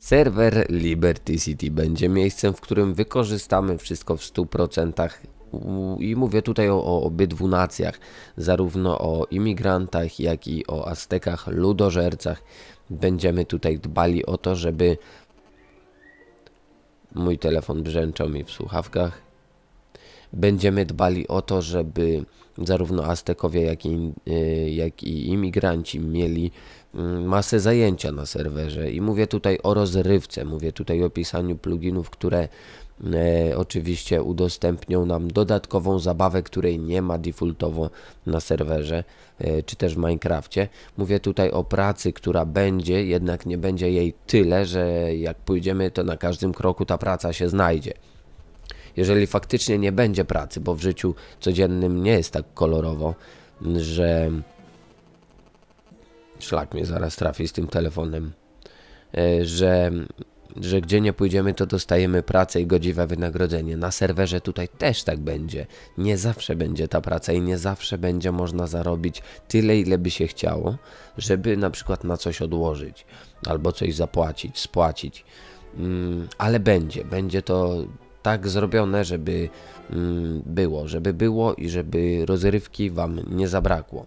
Serwer Liberty City będzie miejscem, w którym wykorzystamy wszystko w 100% i mówię tutaj o, o obydwu nacjach, zarówno o imigrantach, jak i o Aztekach, ludożercach. Będziemy tutaj dbali o to, żeby mój telefon brzęczał mi w słuchawkach. Będziemy dbali o to, żeby zarówno Aztekowie, jak i, y, jak i imigranci mieli mm, masę zajęcia na serwerze. I mówię tutaj o rozrywce, mówię tutaj o pisaniu pluginów, które e, oczywiście udostępnią nam dodatkową zabawę, której nie ma defaultowo na serwerze, e, czy też w Minecrafcie. Mówię tutaj o pracy, która będzie, jednak nie będzie jej tyle, że jak pójdziemy, to na każdym kroku ta praca się znajdzie jeżeli faktycznie nie będzie pracy, bo w życiu codziennym nie jest tak kolorowo, że szlak mnie zaraz trafi z tym telefonem, e, że, że gdzie nie pójdziemy, to dostajemy pracę i godziwe wynagrodzenie. Na serwerze tutaj też tak będzie. Nie zawsze będzie ta praca i nie zawsze będzie można zarobić tyle, ile by się chciało, żeby na przykład na coś odłożyć albo coś zapłacić, spłacić. Mm, ale będzie, będzie to tak zrobione, żeby mm, było, żeby było i żeby rozrywki Wam nie zabrakło.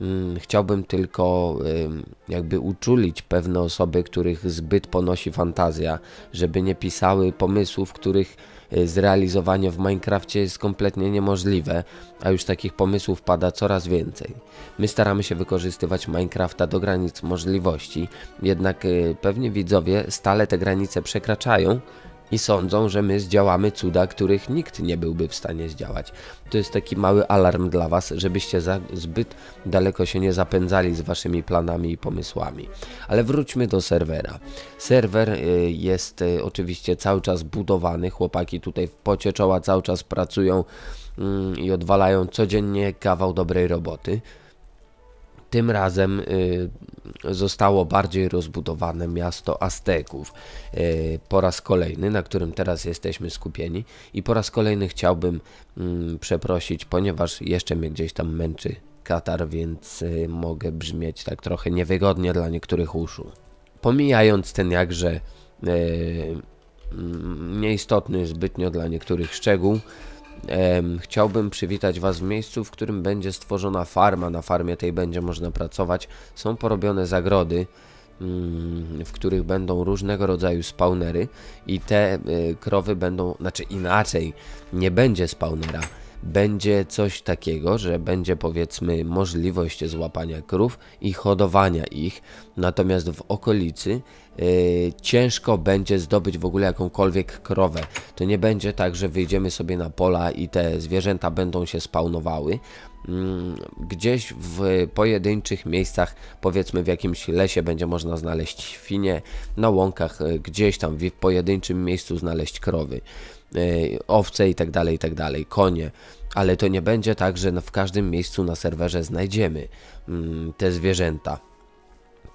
Mm, chciałbym tylko jakby uczulić pewne osoby, których zbyt ponosi fantazja, żeby nie pisały pomysłów, których e, zrealizowanie w Minecrafcie jest kompletnie niemożliwe, a już takich pomysłów pada coraz więcej. My staramy się wykorzystywać Minecrafta do granic możliwości, jednak e, pewnie widzowie stale te granice przekraczają, i sądzą, że my zdziałamy cuda, których nikt nie byłby w stanie zdziałać. To jest taki mały alarm dla Was, żebyście zbyt daleko się nie zapędzali z Waszymi planami i pomysłami. Ale wróćmy do serwera. Serwer y, jest y, oczywiście cały czas budowany, chłopaki tutaj w pocie czoła cały czas pracują mm, i odwalają codziennie kawał dobrej roboty. Tym razem y, zostało bardziej rozbudowane miasto Azteków y, po raz kolejny, na którym teraz jesteśmy skupieni i po raz kolejny chciałbym y, przeprosić, ponieważ jeszcze mnie gdzieś tam męczy katar, więc y, mogę brzmieć tak trochę niewygodnie dla niektórych uszu. Pomijając ten jakże mm, nieistotny zbytnio dla niektórych szczegół, Chciałbym przywitać Was w miejscu, w którym będzie stworzona farma. Na farmie tej będzie można pracować. Są porobione zagrody, mm, w których będą różnego rodzaju spawnery i te y, krowy będą, znaczy inaczej, nie będzie spawnera. Będzie coś takiego, że będzie powiedzmy możliwość złapania krów i hodowania ich, natomiast w okolicy Yy, ciężko będzie zdobyć w ogóle jakąkolwiek krowę. To nie będzie tak, że wyjdziemy sobie na pola i te zwierzęta będą się spawnowały. Yy, gdzieś w pojedynczych miejscach, powiedzmy w jakimś lesie, będzie można znaleźć świnie, na łąkach, yy, gdzieś tam w pojedynczym miejscu znaleźć krowy, owce i tak dalej, i tak dalej, konie. Ale to nie będzie tak, że w każdym miejscu na serwerze znajdziemy yy, te zwierzęta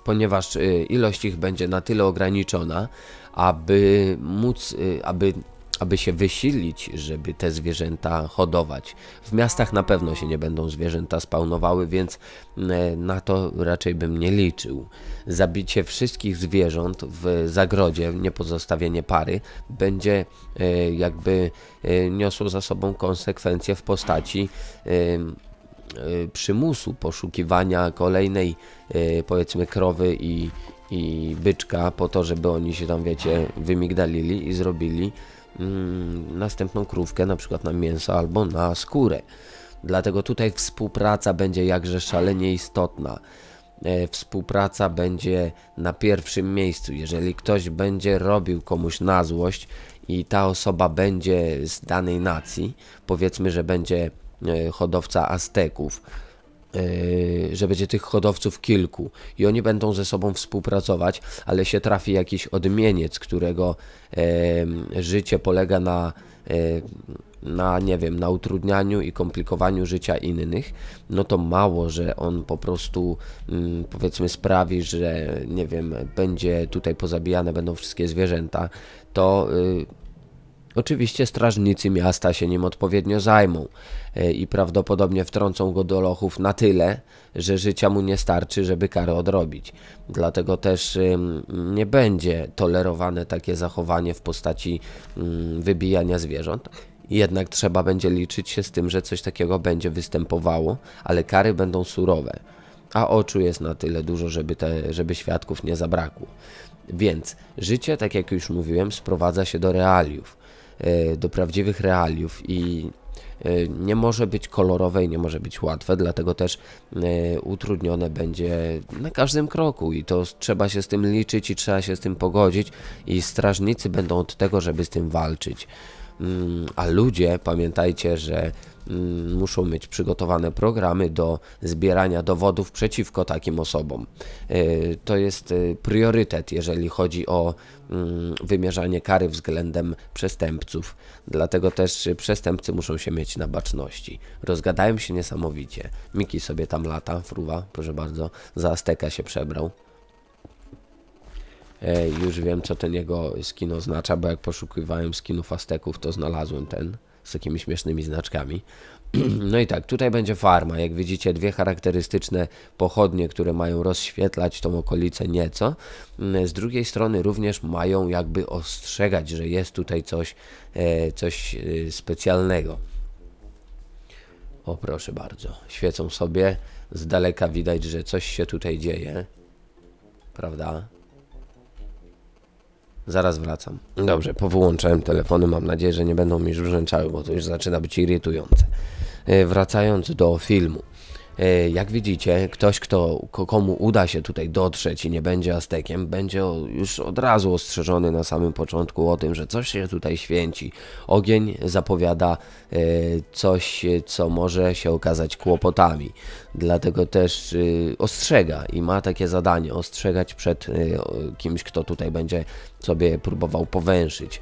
ponieważ y, ilość ich będzie na tyle ograniczona, aby móc, y, aby aby się wysilić, żeby te zwierzęta hodować. W miastach na pewno się nie będą zwierzęta spawnowały, więc y, na to raczej bym nie liczył. Zabicie wszystkich zwierząt w zagrodzie, nie pozostawienie pary, będzie jakby niosło za sobą konsekwencje w postaci przymusu poszukiwania kolejnej powiedzmy krowy i, i byczka po to, żeby oni się tam wiecie wymigdalili i zrobili mm, następną krówkę na przykład na mięso albo na skórę. Dlatego tutaj współpraca będzie jakże szalenie istotna. E, współpraca będzie na pierwszym miejscu. Jeżeli ktoś będzie robił komuś na złość i ta osoba będzie z danej nacji, powiedzmy, że będzie E, hodowca Azteków, że będzie tych hodowców kilku i oni będą ze sobą współpracować, ale się trafi jakiś odmieniec, którego życie polega na na, nie wiem, na utrudnianiu i komplikowaniu życia innych, no to mało, że on po prostu mm, powiedzmy sprawi, że nie wiem, będzie tutaj pozabijane będą wszystkie zwierzęta, to y, Oczywiście strażnicy miasta się nim odpowiednio zajmą e, i prawdopodobnie wtrącą go do lochów na tyle, że życia mu nie starczy, żeby karę odrobić. Dlatego też nie będzie tolerowane takie zachowanie w postaci wybijania zwierząt. Jednak trzeba będzie liczyć się z tym, że coś takiego będzie występowało, ale kary będą surowe, a oczu jest na tyle dużo, żeby, te, żeby świadków nie zabrakło. Więc życie, tak jak już mówiłem, sprowadza się do realiów, do prawdziwych realiów i e, nie może być kolorowe i nie może być łatwe, dlatego też e, utrudnione będzie na każdym kroku i to trzeba się z tym liczyć i trzeba się z tym pogodzić i strażnicy będą od tego, żeby z tym walczyć. Mm, a ludzie, pamiętajcie, że mm, muszą mieć przygotowane programy do zbierania dowodów przeciwko takim osobom. E, to jest e, priorytet, jeżeli chodzi o mm, wymierzanie kary względem przestępców. Dlatego też przestępcy muszą się mieć na baczności. Rozgadają się niesamowicie. Miki sobie tam lata, fruwa, proszę bardzo, za Azteka się przebrał. E, już wiem, co ten jego skin oznacza, bo jak poszukiwałem skinów Azteków, to znalazłem ten z takimi śmiesznymi znaczkami. No i tak, tutaj będzie farma. Jak widzicie, dwie charakterystyczne pochodnie, które mają rozświetlać tą okolicę nieco. Mm, z drugiej strony również mają jakby ostrzegać, że jest tutaj coś, e, coś e, specjalnego. O proszę bardzo, świecą sobie. Z daleka widać, że coś się tutaj dzieje. Prawda? Zaraz wracam. Dobrze, powyłączałem telefony, mam nadzieję, że nie będą mi brzęczały, bo to już zaczyna być irytujące. E, wracając do filmu. E, jak widzicie, ktoś, kto, komu uda się tutaj dotrzeć i nie będzie Aztekiem, będzie już od razu ostrzeżony na samym początku o tym, że coś się tutaj święci. Ogień zapowiada e, coś, co może się okazać kłopotami. Dlatego też e, ostrzega i ma takie zadanie ostrzegać przed kimś, kto tutaj będzie sobie próbował powęszyć.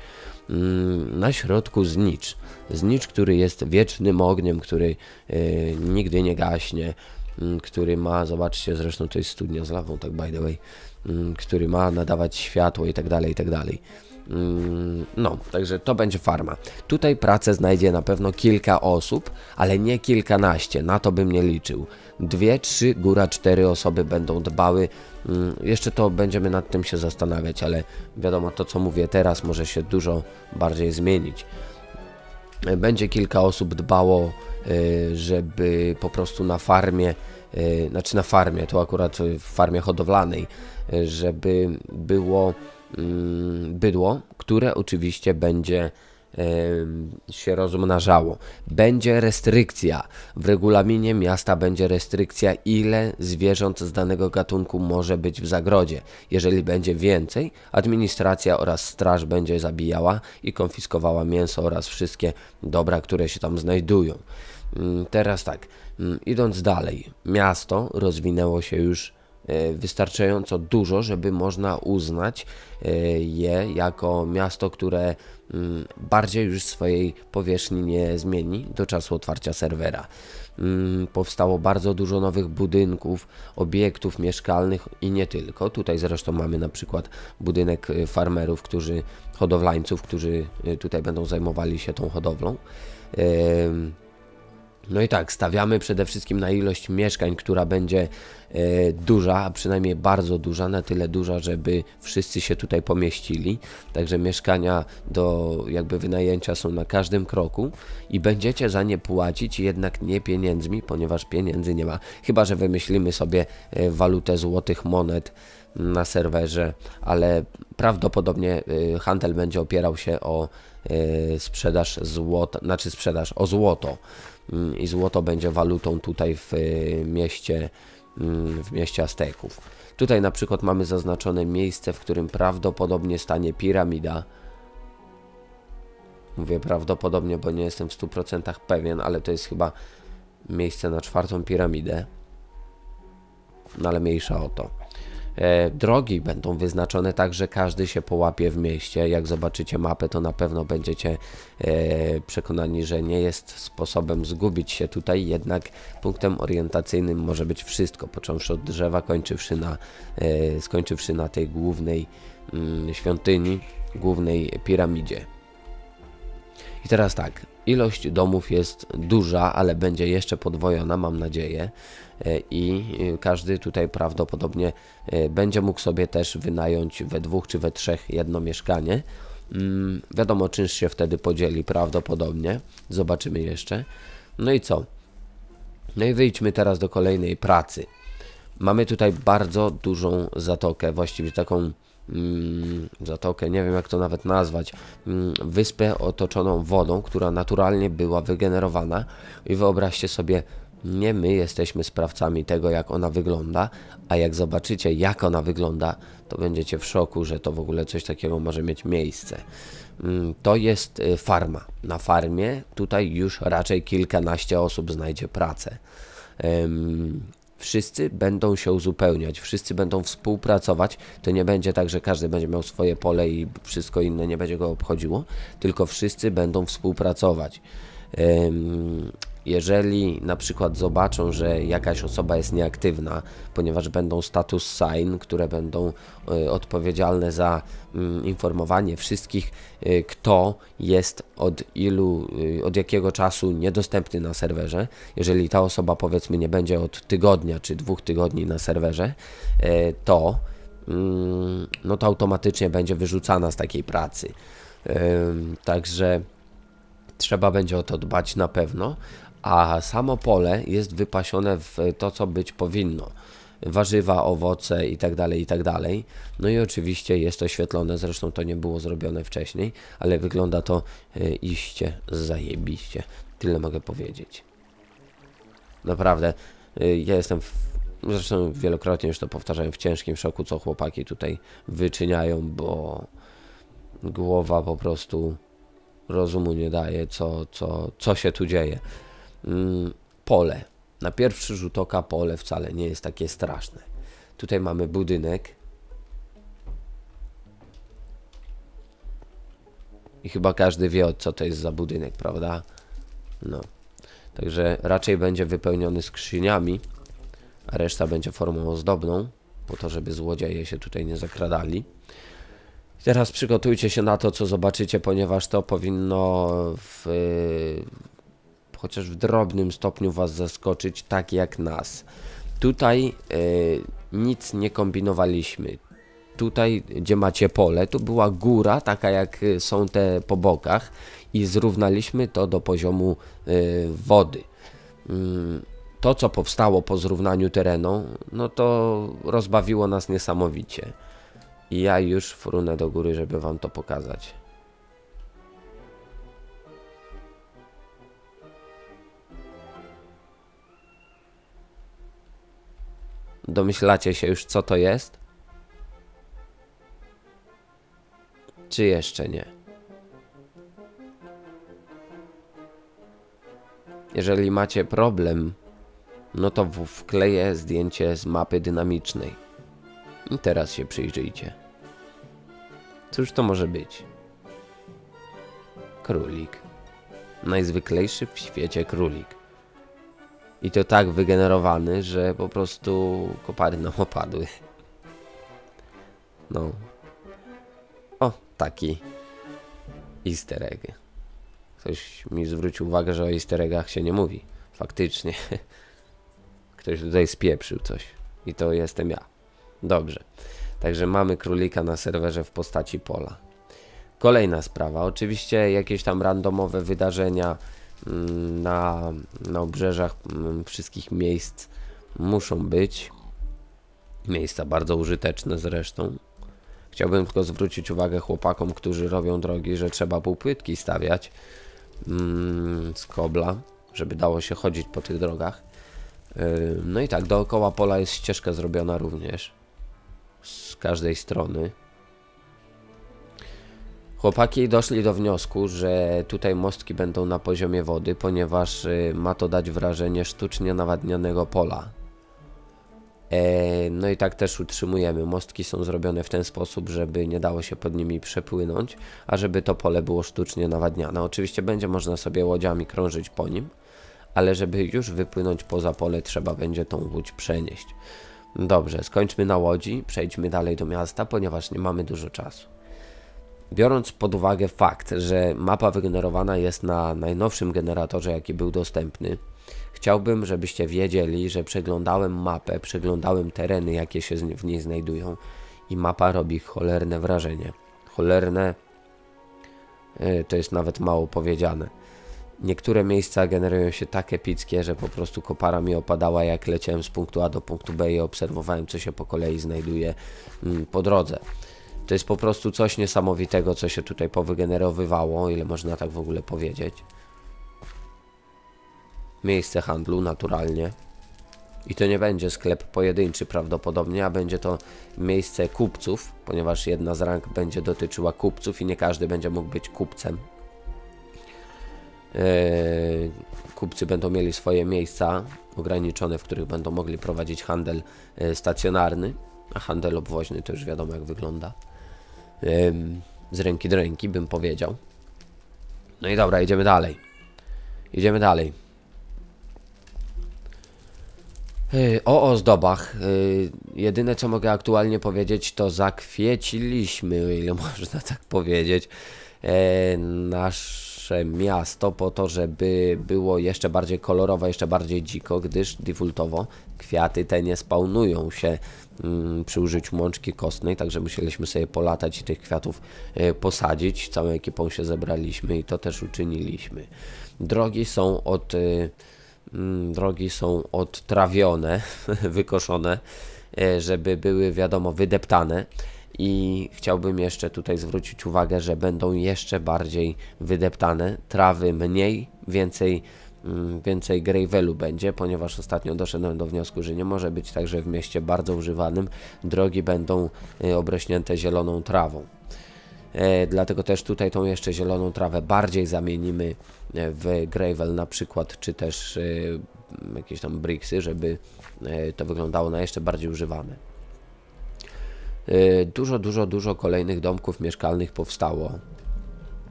Mm, na środku znicz. Znicz, który jest wiecznym ogniem, który y, nigdy nie gaśnie, y, który ma, zobaczcie, zresztą to jest studnia z lawą, tak by the way, y, który ma nadawać światło i tak dalej, i tak dalej. Mm, no, także to będzie farma. Tutaj pracę znajdzie na pewno kilka osób, ale nie kilkanaście, na to bym nie liczył. Dwie, trzy, góra cztery osoby będą dbały. Mm, jeszcze to będziemy nad tym się zastanawiać, ale wiadomo, to co mówię teraz może się dużo bardziej zmienić. Będzie kilka osób dbało, y, żeby po prostu na farmie, y, znaczy na farmie, to akurat w farmie hodowlanej, żeby było Mm, bydło, które oczywiście będzie się rozmnażało. Będzie restrykcja. W regulaminie miasta będzie restrykcja, ile zwierząt z danego gatunku może być w zagrodzie. Jeżeli będzie więcej, administracja oraz straż będzie zabijała i konfiskowała mięso oraz wszystkie dobra, które się tam znajdują. Mm, teraz tak, mm, idąc dalej, miasto rozwinęło się już wystarczająco dużo, żeby można uznać e, je jako miasto, które mm, bardziej już swojej powierzchni nie zmieni do czasu otwarcia serwera. Mm, powstało bardzo dużo nowych budynków, obiektów mieszkalnych i nie tylko. Tutaj zresztą mamy na przykład budynek e, farmerów, którzy, hodowlańców, którzy tutaj będą zajmowali się tą hodowlą. No i tak, stawiamy przede wszystkim na ilość mieszkań, która będzie e, duża, a przynajmniej bardzo duża, na tyle duża, żeby wszyscy się tutaj pomieścili. Także mieszkania do jakby wynajęcia są na każdym kroku i będziecie za nie płacić jednak nie pieniędzmi, ponieważ pieniędzy nie ma. Chyba, że wymyślimy sobie e, walutę złotych monet na serwerze, ale prawdopodobnie e, handel będzie opierał się o e, sprzedaż złota, znaczy sprzedaż o złoto. Mm, i złoto będzie walutą tutaj w y, mieście, mm, w mieście Azteków. Tutaj na przykład mamy zaznaczone miejsce, w którym prawdopodobnie stanie piramida. Mówię prawdopodobnie, bo nie jestem w 100% pewien, ale to jest chyba miejsce na czwartą piramidę. No ale mniejsza o to. E, drogi będą wyznaczone tak, że każdy się połapie w mieście. Jak zobaczycie mapę, to na pewno będziecie e, przekonani, że nie jest sposobem zgubić się tutaj, jednak punktem orientacyjnym może być wszystko, począwszy od drzewa, kończywszy na, e, skończywszy na tej głównej mm, świątyni, głównej piramidzie. I teraz tak, ilość domów jest duża, ale będzie jeszcze podwojona, mam nadzieję. E, I e, każdy tutaj prawdopodobnie e, będzie mógł sobie też wynająć we dwóch czy we trzech jedno mieszkanie. Mm, wiadomo, czynsz się wtedy podzieli prawdopodobnie. Zobaczymy jeszcze. No i co? No i wyjdźmy teraz do kolejnej pracy. Mamy tutaj bardzo dużą zatokę, właściwie taką zatokę, nie wiem jak to nawet nazwać, mm, wyspę otoczoną wodą, która naturalnie była wygenerowana i wyobraźcie sobie, nie my jesteśmy sprawcami tego, jak ona wygląda, a jak zobaczycie, jak ona wygląda, to będziecie w szoku, że to w ogóle coś takiego może mieć miejsce. Mm, to jest y, farma. Na farmie tutaj już raczej kilkanaście osób znajdzie pracę wszyscy będą się uzupełniać, wszyscy będą współpracować. To nie będzie tak, że każdy będzie miał swoje pole i wszystko inne nie będzie go obchodziło, tylko wszyscy będą współpracować jeżeli na przykład zobaczą, że jakaś osoba jest nieaktywna, ponieważ będą status sign, które będą y, odpowiedzialne za y, informowanie wszystkich, y, kto jest od ilu, y, od jakiego czasu niedostępny na serwerze. Jeżeli ta osoba powiedzmy nie będzie od tygodnia czy dwóch tygodni na serwerze, to mm, no to automatycznie będzie wyrzucana z takiej pracy. Także trzeba będzie o to dbać na pewno, a samo pole jest wypasione w to, co być powinno. Warzywa, owoce itd., tak itd. Tak no i oczywiście jest oświetlone, zresztą to nie było zrobione wcześniej, ale wygląda to e, iście zajebiście. Tyle mogę powiedzieć. Naprawdę, e, ja jestem, w, zresztą wielokrotnie już to powtarzałem, w ciężkim szoku, co chłopaki tutaj wyczyniają, bo głowa po prostu rozumu nie daje, co, co, co się tu dzieje. Mm, pole. Na pierwszy rzut oka pole wcale nie jest takie straszne. Tutaj mamy budynek. I chyba każdy wie, co to jest za budynek, prawda? No. Także raczej będzie wypełniony skrzyniami, a reszta będzie formą ozdobną, po to, żeby złodzieje się tutaj nie zakradali. Teraz przygotujcie się na to, co zobaczycie, ponieważ to powinno w, chociaż w drobnym stopniu Was zaskoczyć, tak jak nas. Tutaj e, nic nie kombinowaliśmy. Tutaj, gdzie macie pole, tu była góra, taka jak są te po bokach i zrównaliśmy to do poziomu e, wody. Mm, to, co powstało po zrównaniu terenu, no to rozbawiło nas niesamowicie. I ja już frunę do góry, żeby Wam to pokazać. Domyślacie się już, co to jest? Czy jeszcze nie? Jeżeli macie problem, no to wkleję zdjęcie z mapy dynamicznej. I teraz się przyjrzyjcie. Cóż to może być? Królik. Najzwyklejszy w świecie królik. I to tak wygenerowany, że po prostu kopary nam opadły. No. O, taki easter egg. Ktoś mi zwrócił uwagę, że o easter eggach się nie mówi. Faktycznie. Ktoś tutaj spieprzył coś. I to jestem ja. Dobrze. Także mamy królika na serwerze w postaci pola. Kolejna sprawa. Oczywiście jakieś tam randomowe wydarzenia na, na obrzeżach mm, wszystkich miejsc muszą być. Miejsca bardzo użyteczne zresztą. Chciałbym tylko zwrócić uwagę chłopakom, którzy robią drogi, że trzeba półpłytki stawiać mm, z kobla, żeby dało się chodzić po tych drogach. Yy, no i tak, dookoła pola jest ścieżka zrobiona również z każdej strony. Chłopaki doszli do wniosku, że tutaj mostki będą na poziomie wody, ponieważ y, ma to dać wrażenie sztucznie nawadnianego pola. E, no i tak też utrzymujemy. Mostki są zrobione w ten sposób, żeby nie dało się pod nimi przepłynąć, a żeby to pole było sztucznie nawadniane. Oczywiście będzie można sobie łodziami krążyć po nim, ale żeby już wypłynąć poza pole, trzeba będzie tą łódź przenieść. Dobrze, skończmy na łodzi, przejdźmy dalej do miasta, ponieważ nie mamy dużo czasu. Biorąc pod uwagę fakt, że mapa wygenerowana jest na najnowszym generatorze, jaki był dostępny, chciałbym, żebyście wiedzieli, że przeglądałem mapę, przeglądałem tereny, jakie się w niej znajdują i mapa robi cholerne wrażenie. Cholerne e, to jest nawet mało powiedziane. Niektóre miejsca generują się tak epickie, że po prostu kopara mi opadała jak leciałem z punktu A do punktu B i obserwowałem co się po kolei znajduje mm, po drodze. To jest po prostu coś niesamowitego, co się tutaj powygenerowywało, ile można tak w ogóle powiedzieć. Miejsce handlu naturalnie. I to nie będzie sklep pojedynczy prawdopodobnie, a będzie to miejsce kupców, ponieważ jedna z rank będzie dotyczyła kupców i nie każdy będzie mógł być kupcem. Eee, kupcy będą mieli swoje miejsca ograniczone, w których będą mogli prowadzić handel e, stacjonarny, a handel obwoźny to już wiadomo jak wygląda. Z ręki do ręki bym powiedział. No i dobra, idziemy dalej. Idziemy dalej. O ozdobach. Jedyne co mogę aktualnie powiedzieć to zakwieciliśmy, o ile można tak powiedzieć, e, nasze miasto po to, żeby było jeszcze bardziej kolorowo, jeszcze bardziej dziko, gdyż defaultowo kwiaty te nie spawnują się mm, przy użyciu mączki kostnej, także musieliśmy sobie polatać i tych kwiatów e, posadzić. Całą ekipą się zebraliśmy i to też uczyniliśmy. Drogi są od... E, Mm, drogi są odtrawione, wykoszone, e, żeby były wiadomo wydeptane i chciałbym jeszcze tutaj zwrócić uwagę, że będą jeszcze bardziej wydeptane, trawy mniej, więcej mm, więcej gravelu będzie, ponieważ ostatnio doszedłem do wniosku, że nie może być tak, że w mieście bardzo używanym drogi będą e, obrośnięte zieloną trawą. E, dlatego też tutaj tą jeszcze zieloną trawę bardziej zamienimy e, w gravel na przykład, czy też e, jakieś tam bricksy, żeby to wyglądało na jeszcze bardziej używane. Dużo, dużo, dużo kolejnych domków mieszkalnych powstało.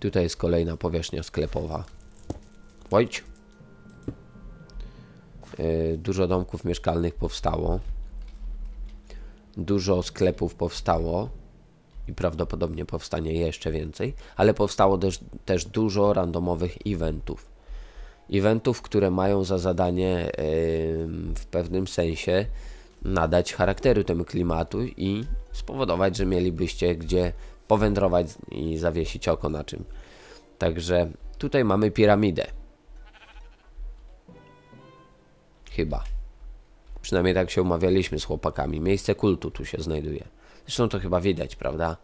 Tutaj jest kolejna powierzchnia sklepowa. Ojć. Dużo domków mieszkalnych powstało. Dużo sklepów powstało i prawdopodobnie powstanie jeszcze więcej, ale powstało też, też dużo randomowych eventów. Eventów, które mają za zadanie w pewnym sensie nadać charakteru temu klimatu i spowodować, że mielibyście gdzie powędrować i zawiesić oko na czym. Także tutaj mamy piramidę. Chyba. Przynajmniej tak się umawialiśmy z chłopakami. Miejsce kultu tu się znajduje. Zresztą to chyba widać, prawda?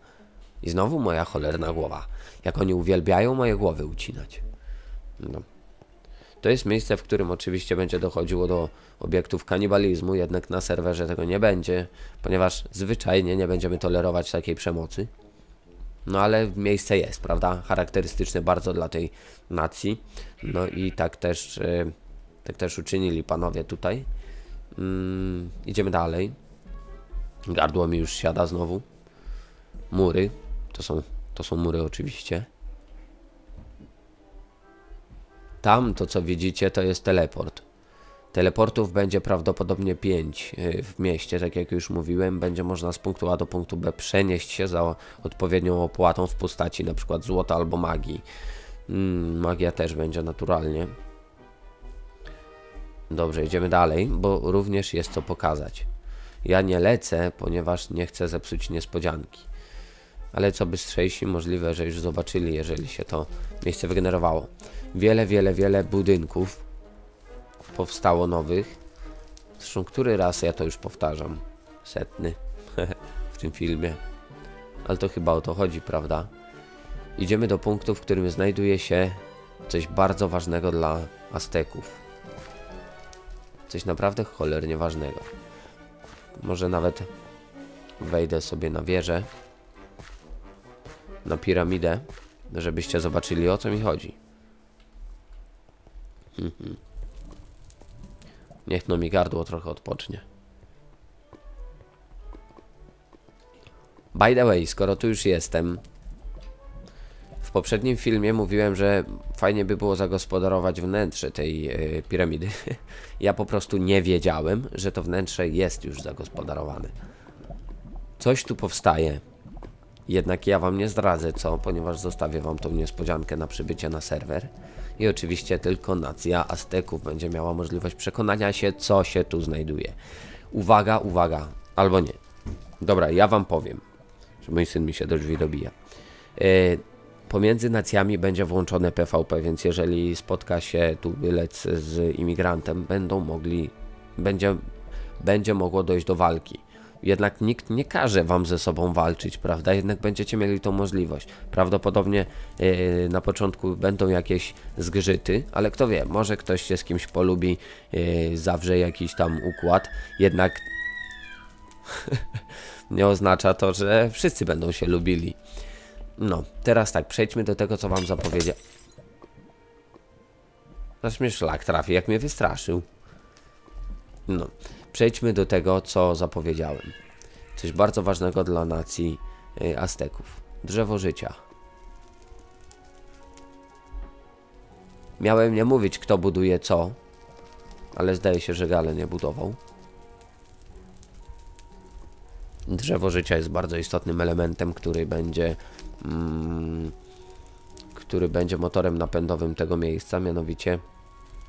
I znowu moja cholerna głowa. Jak oni uwielbiają moje głowy ucinać. No. To jest miejsce, w którym oczywiście będzie dochodziło do obiektów kanibalizmu, jednak na serwerze tego nie będzie, ponieważ zwyczajnie nie będziemy tolerować takiej przemocy. No ale miejsce jest, prawda? Charakterystyczne bardzo dla tej nacji. No i tak też, yy, tak też uczynili panowie tutaj. Yy, idziemy dalej. Gardło mi już siada znowu. Mury. To są, to są mury oczywiście. Tam to co widzicie to jest teleport. Teleportów będzie prawdopodobnie 5 y, w mieście, tak jak już mówiłem. Będzie można z punktu A do punktu B przenieść się za odpowiednią opłatą w postaci np. złota albo magii. Mm, magia też będzie naturalnie. Dobrze, idziemy dalej, bo również jest co pokazać. Ja nie lecę, ponieważ nie chcę zepsuć niespodzianki. Ale co bystrzejsi, możliwe, że już zobaczyli, jeżeli się to miejsce wygenerowało. Wiele, wiele, wiele budynków powstało nowych. Zresztą który raz ja to już powtarzam? Setny w tym filmie. Ale to chyba o to chodzi, prawda? Idziemy do punktu, w którym znajduje się coś bardzo ważnego dla Azteków. Coś naprawdę cholernie ważnego. Może nawet wejdę sobie na wieżę, na piramidę, żebyście zobaczyli o co mi chodzi. Mhm. Niech no mi gardło trochę odpocznie. By the way, skoro tu już jestem, w poprzednim filmie mówiłem, że fajnie by było zagospodarować wnętrze tej y, piramidy. ja po prostu nie wiedziałem, że to wnętrze jest już zagospodarowane. Coś tu powstaje. Jednak ja wam nie zdradzę co, ponieważ zostawię wam tą niespodziankę na przybycie na serwer. I oczywiście tylko nacja Azteków będzie miała możliwość przekonania się, co się tu znajduje. Uwaga, uwaga, albo nie. Dobra, ja wam powiem, że mój syn mi się do drzwi dobija. E, pomiędzy nacjami będzie włączone PvP, więc jeżeli spotka się tu bylec z imigrantem, będą mogli, będzie, będzie mogło dojść do walki. Jednak nikt nie każe wam ze sobą walczyć, prawda? Jednak będziecie mieli tą możliwość. Prawdopodobnie yy, na początku będą jakieś zgrzyty, ale kto wie, może ktoś się z kimś polubi, yy, zawrze jakiś tam układ. Jednak nie oznacza to, że wszyscy będą się lubili. No, teraz tak, przejdźmy do tego, co wam zapowiedziałem. Aż mnie szlak trafi, jak mnie wystraszył. No, przejdźmy do tego, co zapowiedziałem. Coś bardzo ważnego dla nacji y, Azteków. Drzewo życia. Miałem nie mówić, kto buduje co, ale zdaje się, że Gale nie budował. Drzewo życia jest bardzo istotnym elementem, który będzie mm, który będzie motorem napędowym tego miejsca, mianowicie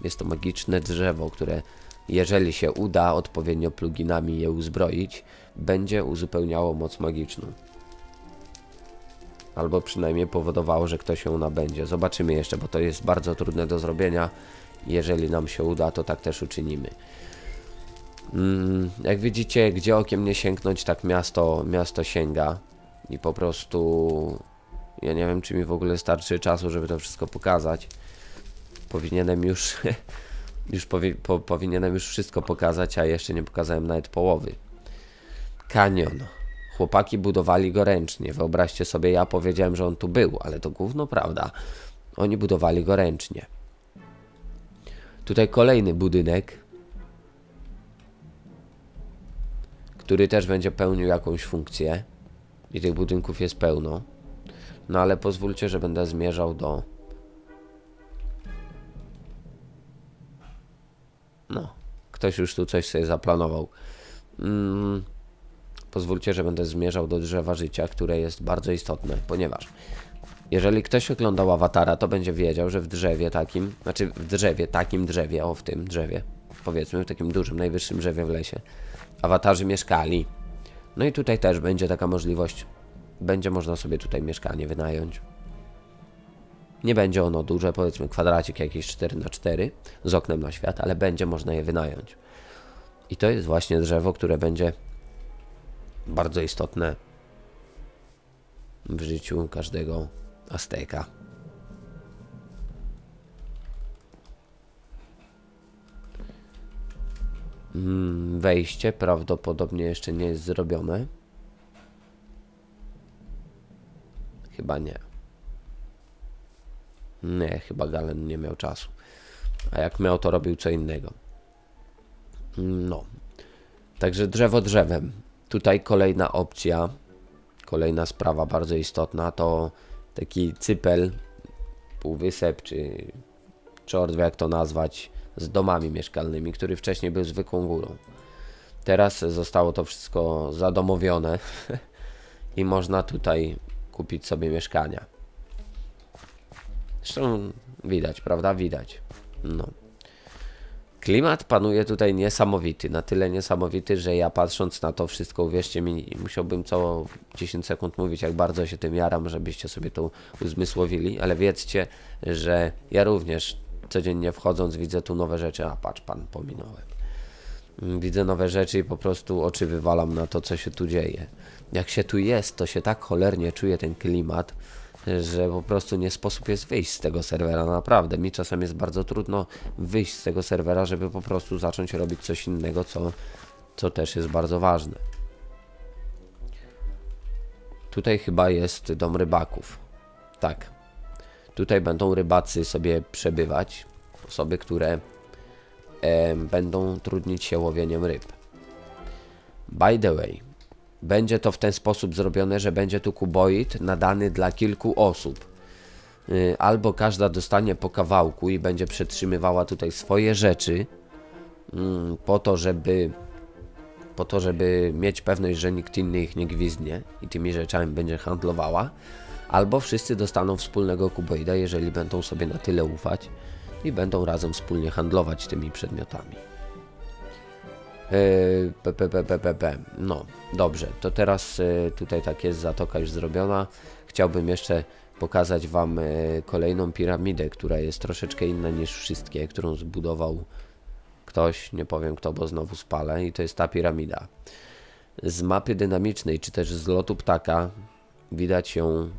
jest to magiczne drzewo, które jeżeli się uda odpowiednio pluginami je uzbroić, będzie uzupełniało moc magiczną. Albo przynajmniej powodowało, że ktoś ją nabędzie. Zobaczymy jeszcze, bo to jest bardzo trudne do zrobienia. Jeżeli nam się uda, to tak też uczynimy. Mm, jak widzicie, gdzie okiem nie sięgnąć, tak miasto, miasto sięga. I po prostu... Ja nie wiem, czy mi w ogóle starczy czasu, żeby to wszystko pokazać. Powinienem już... już powi po, powinienem już wszystko pokazać, a jeszcze nie pokazałem nawet połowy. Kanion. Chłopaki budowali go ręcznie. Wyobraźcie sobie, ja powiedziałem, że on tu był, ale to gówno prawda. Oni budowali go ręcznie. Tutaj kolejny budynek, który też będzie pełnił jakąś funkcję. I tych budynków jest pełno. No ale pozwólcie, że będę zmierzał do... No, ktoś już tu coś sobie zaplanował. Mm, pozwólcie, że będę zmierzał do drzewa życia, które jest bardzo istotne, ponieważ jeżeli ktoś oglądał awatara, to będzie wiedział, że w drzewie takim, znaczy w drzewie, takim drzewie, o w tym drzewie, powiedzmy w takim dużym, najwyższym drzewie w lesie, awatarzy mieszkali. No i tutaj też będzie taka możliwość. Będzie można sobie tutaj mieszkanie wynająć. Nie będzie ono duże, powiedzmy kwadracik jakiś 4 na 4 z oknem na świat, ale będzie można je wynająć. I to jest właśnie drzewo, które będzie bardzo istotne w życiu każdego Azteka. Mm, wejście prawdopodobnie jeszcze nie jest zrobione. Chyba nie. Nie, chyba Galen nie miał czasu. A jak miał, to robił co innego. No. Także drzewo drzewem. Tutaj kolejna opcja, kolejna sprawa bardzo istotna to taki cypel, półwysep czy czordw, jak to nazwać, z domami mieszkalnymi, który wcześniej był zwykłą górą. Teraz zostało to wszystko zadomowione i można tutaj kupić sobie mieszkania. Zresztą widać, prawda? Widać. No. Klimat panuje tutaj niesamowity, na tyle niesamowity, że ja patrząc na to wszystko, uwierzcie mi, musiałbym co 10 sekund mówić, jak bardzo się tym jaram, żebyście sobie to uzmysłowili, ale wiedzcie, że ja również codziennie wchodząc widzę tu nowe rzeczy, a patrz pan, pominąłem. Widzę nowe rzeczy i po prostu oczy wywalam na to, co się tu dzieje. Jak się tu jest, to się tak cholernie czuje ten klimat, że po prostu nie sposób jest wyjść z tego serwera, naprawdę. Mi czasem jest bardzo trudno wyjść z tego serwera, żeby po prostu zacząć robić coś innego, co, co też jest bardzo ważne. Tutaj chyba jest dom rybaków. Tak. Tutaj będą rybacy sobie przebywać. Osoby, które e, będą trudnić się łowieniem ryb. By the way, będzie to w ten sposób zrobione, że będzie tu kuboid nadany dla kilku osób. Y, albo każda dostanie po kawałku i będzie przetrzymywała tutaj swoje rzeczy mm, po to, żeby po to, żeby mieć pewność, że nikt inny ich nie gwizdnie i tymi rzeczami będzie handlowała, albo wszyscy dostaną wspólnego kuboida, jeżeli będą sobie na tyle ufać i będą razem wspólnie handlować tymi przedmiotami. P, p, p, p, p, p. No, dobrze, to teraz yy, tutaj tak jest zatoka już zrobiona. Chciałbym jeszcze pokazać Wam yy, kolejną piramidę, która jest troszeczkę inna niż wszystkie, którą zbudował ktoś, nie powiem kto, bo znowu spalę i to jest ta piramida. Z mapy dynamicznej, czy też z lotu ptaka widać ją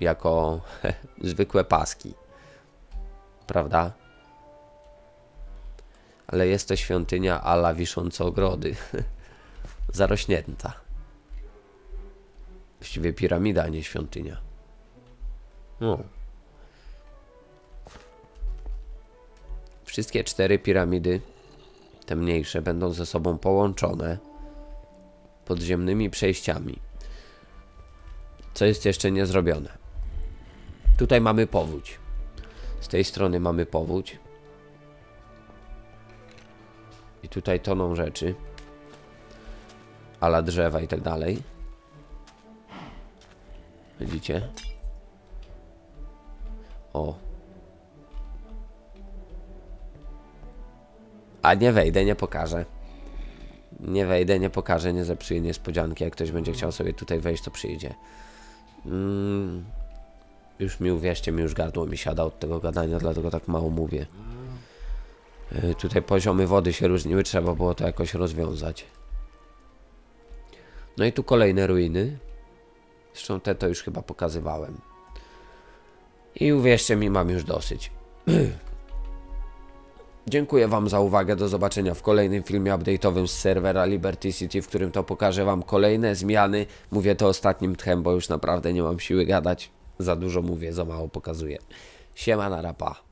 jako zwykłe paski. Prawda? Ale jest to świątynia ala wiszące ogrody. Zarośnięta. Właściwie piramida, a nie świątynia. No. Wszystkie cztery piramidy, te mniejsze, będą ze sobą połączone podziemnymi przejściami. Co jest jeszcze nie zrobione? Tutaj mamy powódź. Z tej strony mamy powódź. Tutaj toną rzeczy. Ala drzewa i tak dalej. Widzicie? O. A nie wejdę, nie pokażę. Nie wejdę, nie pokażę, nie zepsuję niespodzianki. Jak ktoś będzie chciał sobie tutaj wejść, to przyjdzie. Mm, już mi uwierzcie, mi już gardło mi siada od tego gadania, dlatego tak mało mówię. Y, Tutaj poziomy wody się różniły, trzeba było to jakoś rozwiązać. No i tu kolejne ruiny. Zresztą te to już chyba pokazywałem. I uwierzcie mi, mam już dosyć. Dziękuję Wam za uwagę. Do zobaczenia w kolejnym filmie update'owym z serwera Liberty City, w którym to pokażę Wam kolejne zmiany. Mówię to ostatnim tchem, bo już naprawdę nie mam siły gadać. Za dużo mówię, za mało pokazuję. Siema na rapa.